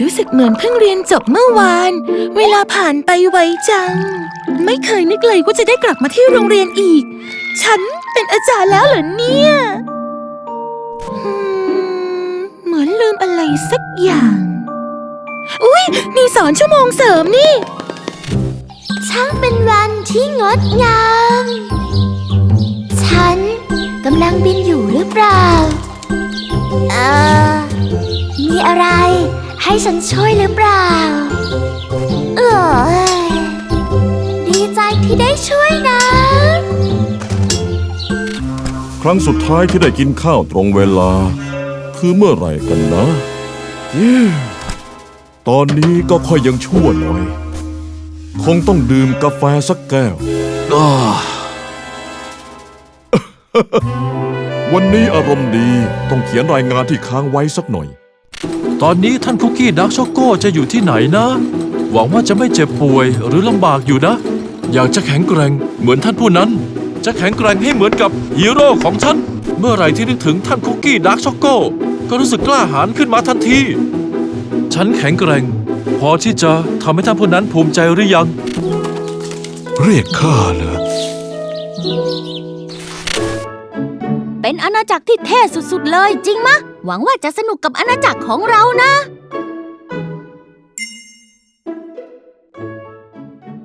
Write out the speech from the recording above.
รู้สึกเหมือนเพิ่งเรียนจบเมื่อวาน เวลาผ่านไปไวจัง ไม่เคยนึกเลยว่าจะได้กลับมาที่โรงเรียนอีก ฉันเป็นอาจารย์แล้วเหรอเนี่ยเหมือนลืมอะไรสักอย่าง อุ๊ย มีสอนชั่วโมงเสริมนี่ ช่างเป็นวันที่งดงาม ฉันกำลังบินอยู่หรือเปล่า เออมีอะไร ให้ฉันช่วยหรือเปล่า เออดีใจที่ได้ช่วยนะ ครั้งสุดท้ายที่ได้กินข้าวตรงเวลา คือเมื่อไหร่กันนะเอ๊ะตอนนี้ก็ค่อยยังชั่วหน่อย คงต้องดื่มกาแฟสักแก้ว วันนี้อารมณ์ดีต้องเขียนรายงานที่ค้างไว้สักหน่อย ตอนนี้ท่านคุกกี้ดักช็อกโกจะอยู่ที่ไหนนะ หวังว่าจะไม่เจ็บป่วยหรือลำบากอยู่นะ อยากจะแข็งแกร่งเหมือนท่านผู้นั้น จะแข็งแกร่งให้เหมือนกับฮีโร่ของฉัน เมื่อไหร่ที่นึกถึงท่านคุกกี้ดักช็อกโกก็รู้สึกกล้าหาญขึ้นมาทันที ฉันแข็งแกร่ง พอที่จะทำให้ท่านผู้นั้นภูมิใจหรือยัง เรียกข้าเหรอเป็นอาณาจักรที่เท่สุดๆเลยจริงมะ หวังว่าจะสนุกกับอาณาจักรของเรานะ